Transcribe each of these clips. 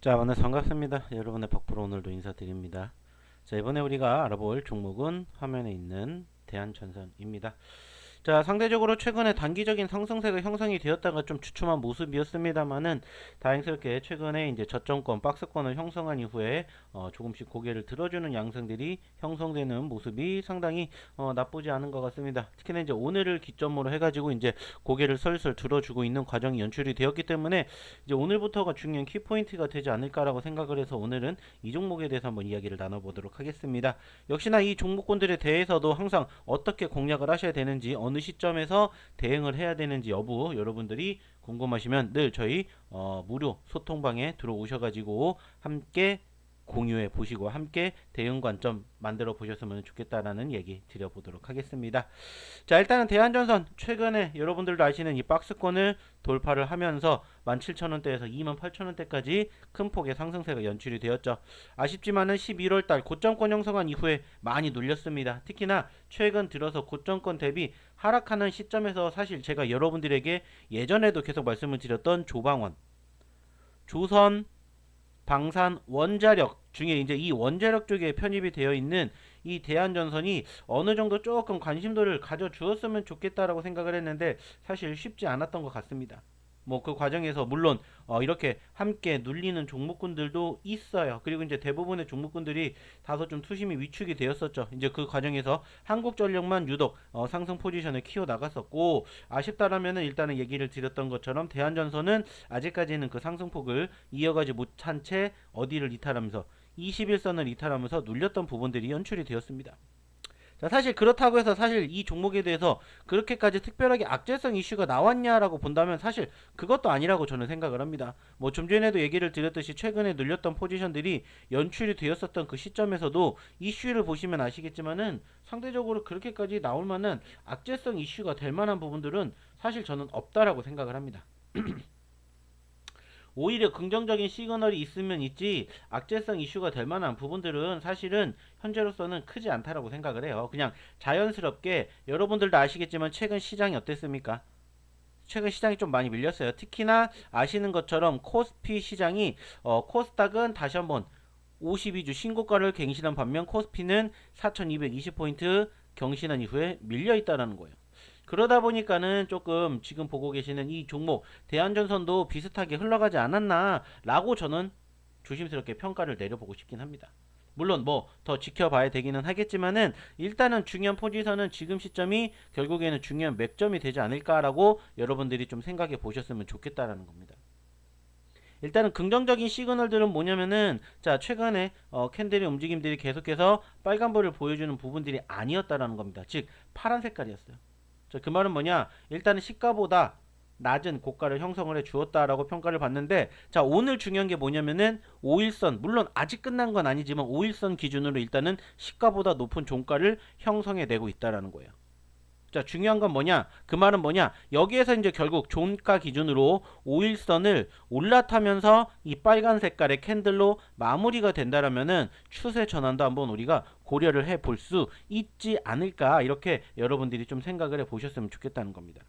자, 만나서 반갑습니다. 여러분의 박프로 오늘도 인사드립니다. 자, 이번에 우리가 알아볼 종목은 화면에 있는 대한전선입니다. 자, 상대적으로 최근에 단기적인 상승세가 형성이 되었다가 좀 주춤한 모습이었습니다만은 다행스럽게 최근에 이제 저점권, 박스권을 형성한 이후에 어, 조금씩 고개를 들어주는 양상들이 형성되는 모습이 상당히 어, 나쁘지 않은 것 같습니다. 특히나 이제 오늘을 기점으로 해가지고 이제 고개를 슬슬 들어주고 있는 과정이 연출이 되었기 때문에 이제 오늘부터가 중요한 키포인트가 되지 않을까라고 생각을 해서 오늘은 이 종목에 대해서 한번 이야기를 나눠보도록 하겠습니다. 역시나 이 종목군들에 대해서도 항상 어떻게 공략을 하셔야 되는지 어느 시점에서 대응을 해야 되는지 여부 여러분들이 궁금하시면 늘 저희 어, 무료 소통방에 들어오셔가지고 함께 공유해 보시고 함께 대응 관점 만들어 보셨으면 좋겠다라는 얘기 드려보도록 하겠습니다. 자 일단은 대한전선 최근에 여러분들도 아시는 이 박스권을 돌파를 하면서 17,000원대에서 28,000원대까지 큰 폭의 상승세가 연출이 되었죠. 아쉽지만은 11월 달 고점권 형성한 이후에 많이 눌렸습니다. 특히나 최근 들어서 고점권 대비 하락하는 시점에서 사실 제가 여러분들에게 예전에도 계속 말씀을 드렸던 조방원, 조선, 방산, 원자력 중에 이제 이 원자력 쪽에 편입이 되어 있는 이 대한전선이 어느 정도 조금 관심도를 가져 주었으면 좋겠다라고 생각을 했는데 사실 쉽지 않았던 것 같습니다. 뭐 그 과정에서 물론 어 이렇게 함께 눌리는 종목군들도 있어요. 그리고 이제 대부분의 종목군들이 다소 좀 투심이 위축이 되었었죠. 이제 그 과정에서 한국전력만 유독 어 상승 포지션을 키워 나갔었고 아쉽다라면은 일단은 얘기를 드렸던 것처럼 대한전선은 아직까지는 그 상승폭을 이어가지 못한 채 어디를 이탈하면서 21선을 이탈하면서 눌렸던 부분들이 연출이 되었습니다. 자, 사실 그렇다고 해서 사실 이 종목에 대해서 그렇게까지 특별하게 악재성 이슈가 나왔냐라고 본다면 사실 그것도 아니라고 저는 생각을 합니다. 뭐 좀 전에도 얘기를 드렸듯이 최근에 눌렸던 포지션들이 연출이 되었었던 그 시점에서도 이슈를 보시면 아시겠지만은 상대적으로 그렇게까지 나올 만한 악재성 이슈가 될 만한 부분들은 사실 저는 없다라고 생각을 합니다. 오히려 긍정적인 시그널이 있으면 있지 악재성 이슈가 될 만한 부분들은 사실은 현재로서는 크지 않다라고 생각을 해요. 그냥 자연스럽게 여러분들도 아시겠지만 최근 시장이 어땠습니까? 최근 시장이 좀 많이 밀렸어요. 특히나 아시는 것처럼 코스피 시장이 어, 코스닥은 다시 한번 52주 신고가를 갱신한 반면 코스피는 4,220포인트 경신한 이후에 밀려 있다라는 거예요. 그러다 보니까는 조금 지금 보고 계시는 이 종목 대한전선도 비슷하게 흘러가지 않았나라고 저는 조심스럽게 평가를 내려보고 싶긴 합니다. 물론 뭐 더 지켜봐야 되기는 하겠지만은 일단은 중요한 포지션은 지금 시점이 결국에는 중요한 맥점이 되지 않을까라고 여러분들이 좀 생각해 보셨으면 좋겠다라는 겁니다. 일단은 긍정적인 시그널들은 뭐냐면은 자 최근에 어, 캔들의 움직임들이 계속해서 빨간불을 보여주는 부분들이 아니었다라는 겁니다. 즉 파란 색깔이었어요. 자, 그 말은 뭐냐? 일단은 시가보다 낮은 고가를 형성을 해 주었다라고 평가를 받는데 자 오늘 중요한 게 뭐냐면은 5일선 물론 아직 끝난 건 아니지만 5일선 기준으로 일단은 시가보다 높은 종가를 형성해 내고 있다라는 거예요. 자 중요한 건 뭐냐 그 말은 뭐냐 여기에서 이제 결국 종가 기준으로 5일선을 올라타면서 이 빨간 색깔의 캔들로 마무리가 된다라면은 추세 전환도 한번 우리가 고려를 해 볼 수 있지 않을까 이렇게 여러분들이 좀 생각을 해 보셨으면 좋겠다는 겁니다.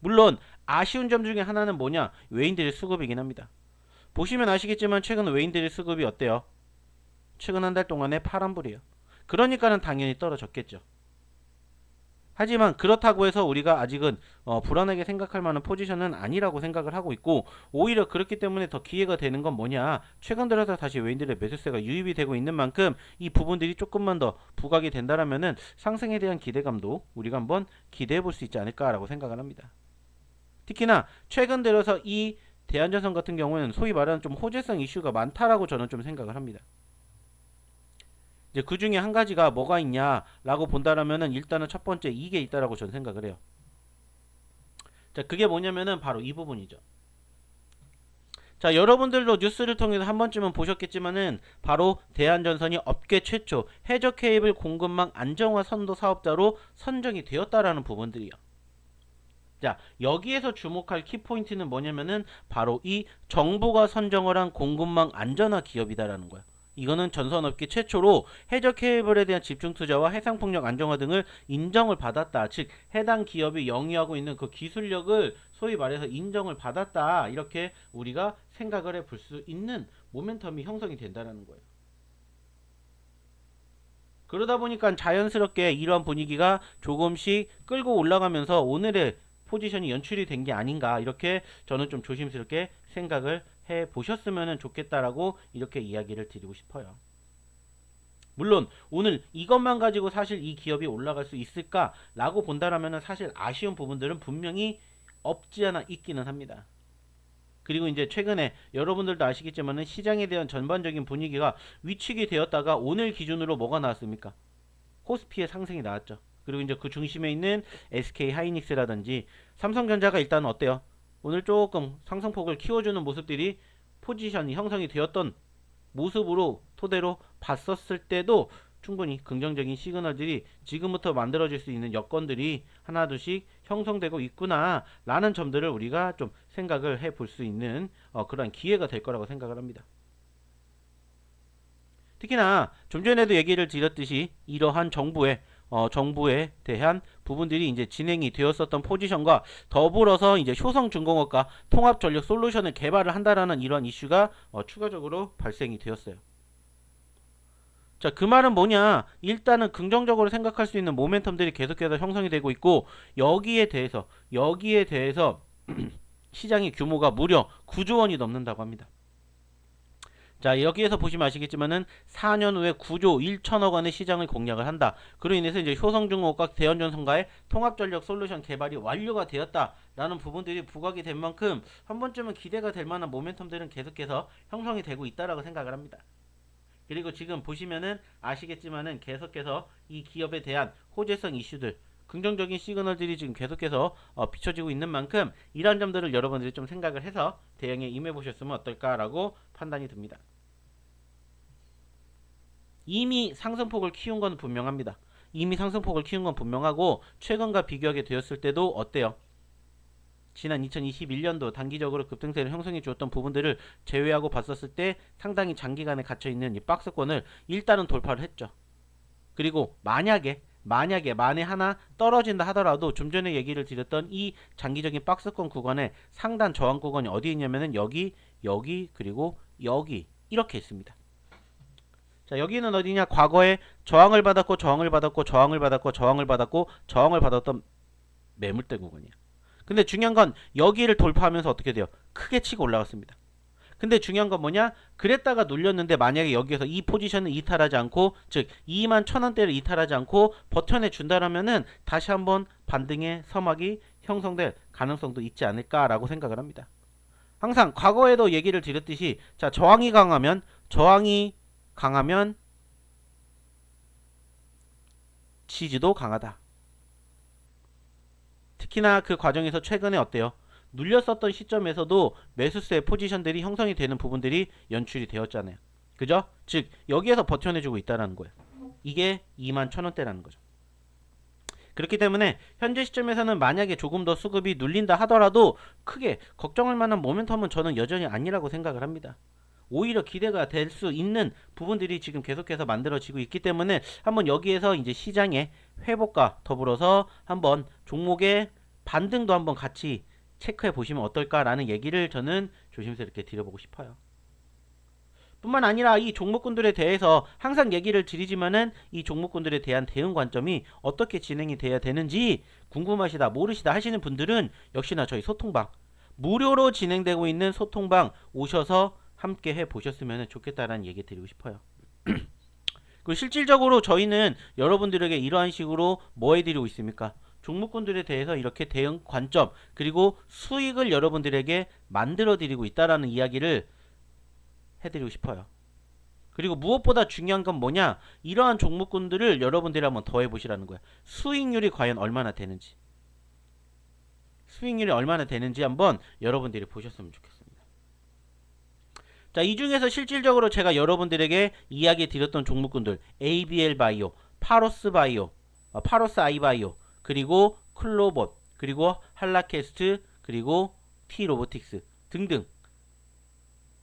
물론 아쉬운 점 중에 하나는 뭐냐 외인들의 수급이긴 합니다. 보시면 아시겠지만 최근 외인들의 수급이 어때요? 최근 한 달 동안에 파란불이에요. 그러니까는 당연히 떨어졌겠죠. 하지만 그렇다고 해서 우리가 아직은 어, 불안하게 생각할 만한 포지션은 아니라고 생각을 하고 있고 오히려 그렇기 때문에 더 기회가 되는 건 뭐냐 최근 들어서 다시 외인들의 매수세가 유입이 되고 있는 만큼 이 부분들이 조금만 더 부각이 된다라면은 상승에 대한 기대감도 우리가 한번 기대해 볼 수 있지 않을까라고 생각을 합니다. 특히나 최근 들어서 이 대한전선 같은 경우는 소위 말하는 좀 호재성 이슈가 많다라고 저는 좀 생각을 합니다. 이제 그 중에 한 가지가 뭐가 있냐라고 본다라면은 일단은 첫 번째 이게 있다라고 저는 생각을 해요. 자, 그게 뭐냐면은 바로 이 부분이죠. 자, 여러분들도 뉴스를 통해서 한 번쯤은 보셨겠지만은 바로 대한전선이 업계 최초 해저 케이블 공급망 안정화 선도 사업자로 선정이 되었다라는 부분들이요. 자, 여기에서 주목할 키포인트는 뭐냐면은 바로 이 정부가 선정을 한 공급망 안전화 기업이다라는 거야. 이거는 전선업계 최초로 해적 케이블에 대한 집중 투자와 해상 폭력 안정화 등을 인정을 받았다. 즉 해당 기업이 영위하고 있는 그 기술력을 소위 말해서 인정을 받았다. 이렇게 우리가 생각을 해 볼 수 있는 모멘텀이 형성이 된다는 거예요. 그러다 보니까 자연스럽게 이러한 분위기가 조금씩 끌고 올라가면서 오늘의 포지션이 연출이 된 게 아닌가 이렇게 저는 좀 조심스럽게 생각을 해 보셨으면 좋겠다라고 이렇게 이야기를 드리고 싶어요. 물론 오늘 이것만 가지고 사실 이 기업이 올라갈 수 있을까라고 본다라면 사실 아쉬운 부분들은 분명히 없지 않아 있기는 합니다. 그리고 이제 최근에 여러분들도 아시겠지만은 시장에 대한 전반적인 분위기가 위축이 되었다가 오늘 기준으로 뭐가 나왔습니까? 코스피의 상승이 나왔죠. 그리고 이제 그 중심에 있는 SK 하이닉스라든지 삼성전자가 일단 어때요? 오늘 조금 상승폭을 키워주는 모습들이 포지션이 형성이 되었던 모습으로 토대로 봤었을 때도 충분히 긍정적인 시그널들이 지금부터 만들어질 수 있는 여건들이 하나둘씩 형성되고 있구나 라는 점들을 우리가 좀 생각을 해 볼 수 있는 어, 그런 기회가 될 거라고 생각을 합니다. 특히나 좀 전에도 얘기를 드렸듯이 이러한 정부의 어, 정부에 대한 부분들이 이제 진행이 되었었던 포지션과 더불어서 이제 효성중공업과 통합전력 솔루션을 개발을 한다라는 이런 이슈가 어, 추가적으로 발생이 되었어요. 자, 그 말은 뭐냐? 일단은 긍정적으로 생각할 수 있는 모멘텀들이 계속해서 형성이 되고 있고 여기에 대해서 여기에 대해서 시장의 규모가 무려 9조 원이 넘는다고 합니다. 자, 여기에서 보시면 아시겠지만은 4년 후에 9조 1천억 원의 시장을 공략을 한다. 그로 인해서 이제 효성중공업과 대연전선과의 통합전력 솔루션 개발이 완료가 되었다라는 부분들이 부각이 된 만큼 한 번쯤은 기대가 될 만한 모멘텀들은 계속해서 형성이 되고 있다라고 생각을 합니다. 그리고 지금 보시면은 아시겠지만은 계속해서 이 기업에 대한 호재성 이슈들 긍정적인 시그널들이 지금 계속해서 어, 비춰지고 있는 만큼 이런 점들을 여러분들이 좀 생각을 해서 대응에 임해 보셨으면 어떨까라고 판단이 듭니다. 이미 상승폭을 키운 건 분명합니다. 이미 상승폭을 키운 건 분명하고 최근과 비교하게 되었을 때도 어때요? 지난 2021년도 단기적으로 급등세를 형성해 주었던 부분들을 제외하고 봤었을 때 상당히 장기간에 갇혀 있는 이 박스권을 일단은 돌파를 했죠. 그리고 만약에 만약에 만에 하나 떨어진다 하더라도 좀 전에 얘기를 드렸던 이 장기적인 박스권 구간의 상단 저항 구간이 어디 있냐면은 여기 여기 그리고 여기 이렇게 있습니다. 자 여기는 어디냐 과거에 저항을 받았고 저항을 받았고 저항을 받았고 저항을 받았고 저항을 받았던 매물대 구간이야. 근데 중요한 건 여기를 돌파하면서 어떻게 돼요? 크게 치고 올라갔습니다. 근데 중요한 건 뭐냐? 그랬다가 눌렸는데 만약에 여기에서 이 포지션을 이탈하지 않고 즉 2만 천원대를 이탈하지 않고 버텨내 준다라면은 다시 한번 반등의 서막이 형성될 가능성도 있지 않을까라고 생각을 합니다. 항상 과거에도 얘기를 드렸듯이 자 저항이 강하면 저항이 강하면 지지도 강하다. 특히나 그 과정에서 최근에 어때요? 눌렸었던 시점에서도 매수세 포지션들이 형성이 되는 부분들이 연출이 되었잖아요. 그죠? 즉 여기에서 버텨내주고 있다는 거예요. 이게 2만 천원대라는 거죠. 그렇기 때문에 현재 시점에서는 만약에 조금 더 수급이 눌린다 하더라도 크게 걱정할 만한 모멘텀은 저는 여전히 아니라고 생각을 합니다. 오히려 기대가 될 수 있는 부분들이 지금 계속해서 만들어지고 있기 때문에 한번 여기에서 이제 시장의 회복과 더불어서 한번 종목의 반등도 한번 같이 체크해 보시면 어떨까라는 얘기를 저는 조심스럽게 드려보고 싶어요. 뿐만 아니라 이 종목군들에 대해서 항상 얘기를 드리지만은 이 종목군들에 대한 대응 관점이 어떻게 진행이 돼야 되는지 궁금하시다 모르시다 하시는 분들은 역시나 저희 소통방 무료로 진행되고 있는 소통방 오셔서 함께 해 보셨으면 좋겠다라는 얘기 드리고 싶어요. 그 실질적으로 저희는 여러분들에게 이러한 식으로 뭐 해드리고 있습니까? 종목군들에 대해서 이렇게 대응 관점 그리고 수익을 여러분들에게 만들어 드리고 있다라는 이야기를 해드리고 싶어요. 그리고 무엇보다 중요한 건 뭐냐? 이러한 종목군들을 여러분들이 한번 더 해보시라는 거야. 수익률이 과연 얼마나 되는지. 수익률이 얼마나 되는지 한번 여러분들이 보셨으면 좋겠습니다. 자, 이 중에서 실질적으로 제가 여러분들에게 이야기 드렸던 종목군들 ABL 바이오, 파로스 바이오, 어, 파로스 아이 바이오, 그리고 클로봇, 그리고 한라캐스트, 그리고 T 로보틱스 등등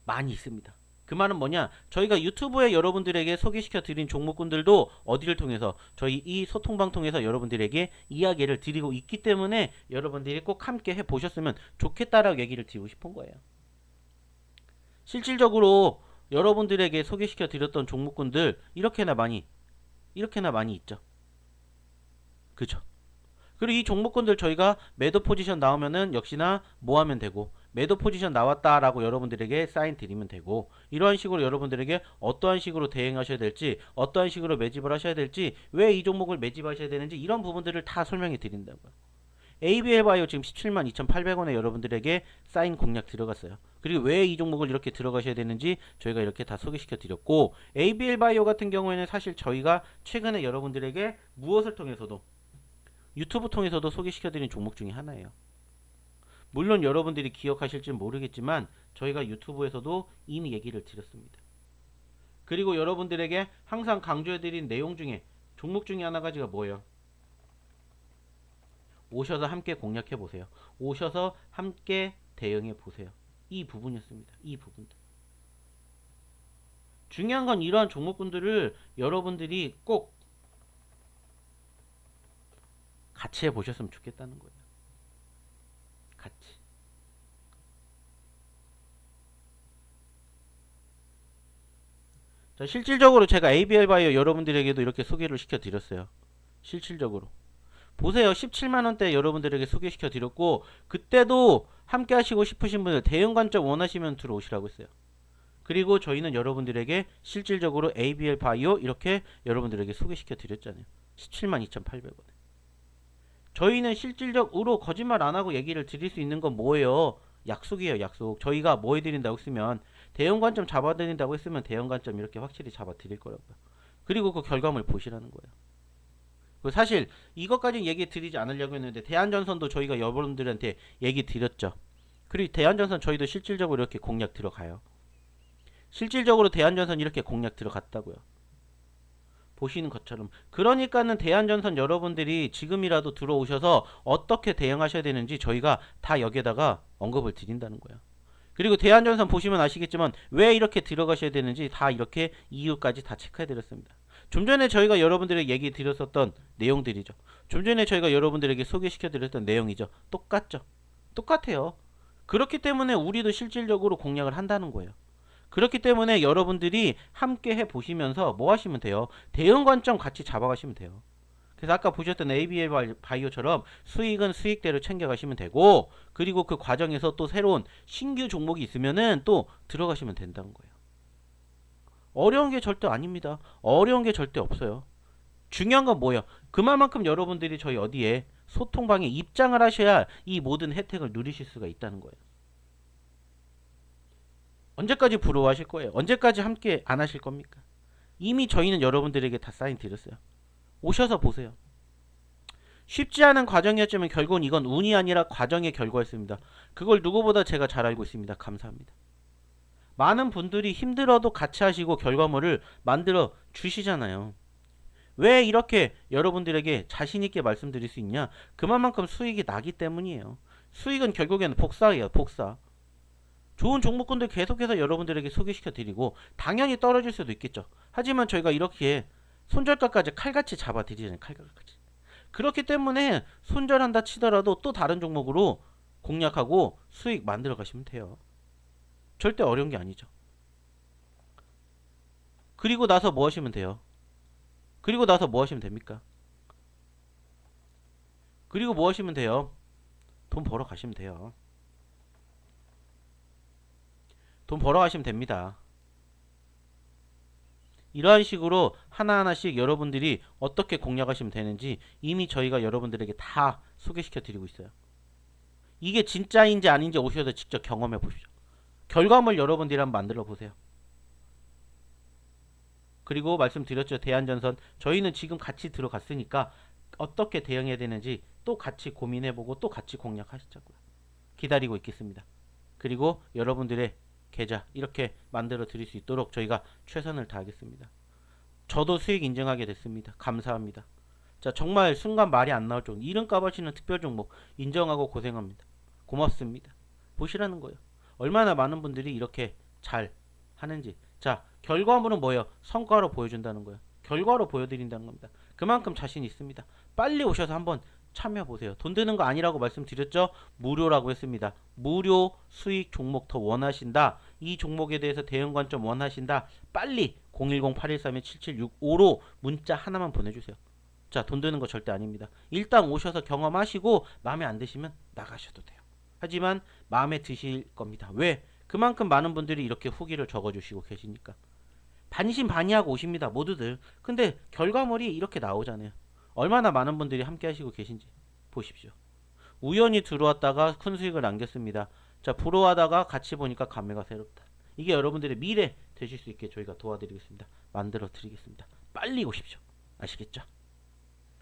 많이 있습니다. 그 말은 뭐냐? 저희가 유튜브에 여러분들에게 소개시켜 드린 종목군들도 어디를 통해서 저희 이 소통방 통해서 여러분들에게 이야기를 드리고 있기 때문에 여러분들이 꼭 함께 해 보셨으면 좋겠다라고 얘기를 드리고 싶은 거예요. 실질적으로 여러분들에게 소개시켜 드렸던 종목군들 이렇게나 많이 이렇게나 많이 있죠. 그죠? 그리고 이 종목군들 저희가 매도 포지션 나오면은 역시나 뭐 하면 되고 매도 포지션 나왔다라고 여러분들에게 사인 드리면 되고 이러한 식으로 여러분들에게 어떠한 식으로 대응하셔야 될지 어떠한 식으로 매집을 하셔야 될지 왜 이 종목을 매집하셔야 되는지 이런 부분들을 다 설명해 드린다고요. ABL 바이오 지금 17만 2,800원에 여러분들에게 사인 공략 들어갔어요. 그리고 왜 이 종목을 이렇게 들어가셔야 되는지 저희가 이렇게 다 소개시켜 드렸고 ABL 바이오 같은 경우에는 사실 저희가 최근에 여러분들에게 무엇을 통해서도 유튜브 통해서도 소개시켜 드린 종목 중에 하나예요. 물론 여러분들이 기억하실지 모르겠지만 저희가 유튜브에서도 이미 얘기를 드렸습니다. 그리고 여러분들에게 항상 강조해 드린 내용 중에 종목 중에 하나 가 지가 뭐예요? 오셔서 함께 공략해 보세요. 오셔서 함께 대응해 보세요. 이 부분이었습니다. 이 부분들. 중요한 건 이러한 종목군들을 여러분들이 꼭 같이 해 보셨으면 좋겠다는 거예요. 같이. 자, 실질적으로 제가 ABL 바이오 여러분들에게도 이렇게 소개를 시켜 드렸어요. 실질적으로. 보세요. 17만원대 여러분들에게 소개시켜 드렸고, 그때도 함께 하시고 싶으신 분들, 대응 관점 원하시면 들어오시라고 했어요. 그리고 저희는 여러분들에게 실질적으로 ABL 바이오 이렇게 여러분들에게 소개시켜 드렸잖아요. 17만 2,800원에. 저희는 실질적으로 거짓말 안 하고 얘기를 드릴 수 있는 건 뭐예요? 약속이에요, 약속. 저희가 뭐 해드린다고 했으면, 대응 관점 잡아드린다고 했으면 대응 관점 이렇게 확실히 잡아드릴 거라고요. 그리고 그 결과물 보시라는 거예요. 그 사실 이것까지는 얘기 드리지 않으려고 했는데 대한전선도 저희가 여러분들한테 얘기 드렸죠. 그리고 대한전선 저희도 실질적으로 이렇게 공략 들어가요. 실질적으로 대한전선 이렇게 공략 들어갔다고요. 보시는 것처럼 그러니까는 대한전선 여러분들이 지금이라도 들어오셔서 어떻게 대응하셔야 되는지 저희가 다 여기에다가 언급을 드린다는 거예요. 그리고 대한전선 보시면 아시겠지만 왜 이렇게 들어가셔야 되는지 다 이렇게 이유까지 다 체크해 드렸습니다. 좀 전에 저희가 여러분들에게 얘기 드렸었던 내용들이죠. 좀 전에 저희가 여러분들에게 소개시켜 드렸던 내용이죠. 똑같죠. 똑같아요. 그렇기 때문에 우리도 실질적으로 공략을 한다는 거예요. 그렇기 때문에 여러분들이 함께 해 보시면서 뭐 하시면 돼요? 대응 관점 같이 잡아가시면 돼요. 그래서 아까 보셨던 ABL 바이오처럼 수익은 수익대로 챙겨가시면 되고 그리고 그 과정에서 또 새로운 신규 종목이 있으면은 또 들어가시면 된다는 거예요. 어려운 게 절대 아닙니다. 어려운 게 절대 없어요. 중요한 건 뭐예요? 그만큼 여러분들이 저희 어디에 소통방에 입장을 하셔야 이 모든 혜택을 누리실 수가 있다는 거예요. 언제까지 부러워하실 거예요? 언제까지 함께 안 하실 겁니까? 이미 저희는 여러분들에게 다 사인 드렸어요. 오셔서 보세요. 쉽지 않은 과정이었지만 결국은 이건 운이 아니라 과정의 결과였습니다. 그걸 누구보다 제가 잘 알고 있습니다. 감사합니다. 많은 분들이 힘들어도 같이 하시고 결과물을 만들어 주시잖아요. 왜 이렇게 여러분들에게 자신있게 말씀드릴 수 있냐? 그만큼 수익이 나기 때문이에요. 수익은 결국에는 복사예요, 복사. 좋은 종목군들 계속해서 여러분들에게 소개시켜 드리고, 당연히 떨어질 수도 있겠죠. 하지만 저희가 이렇게 손절가까지 칼같이 잡아 드리잖아요, 칼같이. 그렇기 때문에 손절한다 치더라도 또 다른 종목으로 공략하고 수익 만들어 가시면 돼요. 절대 어려운 게 아니죠. 그리고 나서 뭐 하시면 돼요? 그리고 나서 뭐 하시면 됩니까? 그리고 뭐 하시면 돼요? 돈 벌어 가시면 돼요. 돈 벌어 가시면 됩니다. 이러한 식으로 하나하나씩 여러분들이 어떻게 공략하시면 되는지 이미 저희가 여러분들에게 다 소개시켜 드리고 있어요. 이게 진짜인지 아닌지 오셔서 직접 경험해 보십시오. 결과물 여러분들이 한번 만들어 보세요. 그리고 말씀드렸죠. 대한전선 저희는 지금 같이 들어갔으니까 어떻게 대응해야 되는지 또 같이 고민해보고 또 같이 공략하시자고요. 기다리고 있겠습니다. 그리고 여러분들의 계좌 이렇게 만들어 드릴 수 있도록 저희가 최선을 다하겠습니다. 저도 수익 인증하게 됐습니다. 감사합니다. 자 정말 순간 말이 안 나올 정도 이름 까바시는 특별 종목 인정하고 고생합니다. 고맙습니다. 보시라는 거예요. 얼마나 많은 분들이 이렇게 잘 하는지. 자, 결과물은 뭐예요? 성과로 보여준다는 거예요. 결과로 보여드린다는 겁니다. 그만큼 자신 있습니다. 빨리 오셔서 한번 참여 보세요. 돈 드는 거 아니라고 말씀드렸죠? 무료라고 했습니다. 무료 수익 종목 더 원하신다. 이 종목에 대해서 대응 관점 원하신다. 빨리 010-8131-7765로 문자 하나만 보내주세요. 자, 돈 드는 거 절대 아닙니다. 일단 오셔서 경험하시고 마음에 안 드시면 나가셔도 돼요. 하지만 마음에 드실 겁니다. 왜? 그만큼 많은 분들이 이렇게 후기를 적어주시고 계시니까. 반신반의하고 오십니다. 모두들. 근데 결과물이 이렇게 나오잖아요. 얼마나 많은 분들이 함께 하시고 계신지 보십시오. 우연히 들어왔다가 큰 수익을 남겼습니다. 자, 부러워하다가 같이 보니까 감회가 새롭다. 이게 여러분들의 미래 되실 수 있게 저희가 도와드리겠습니다. 만들어 드리겠습니다. 빨리 오십시오. 아시겠죠?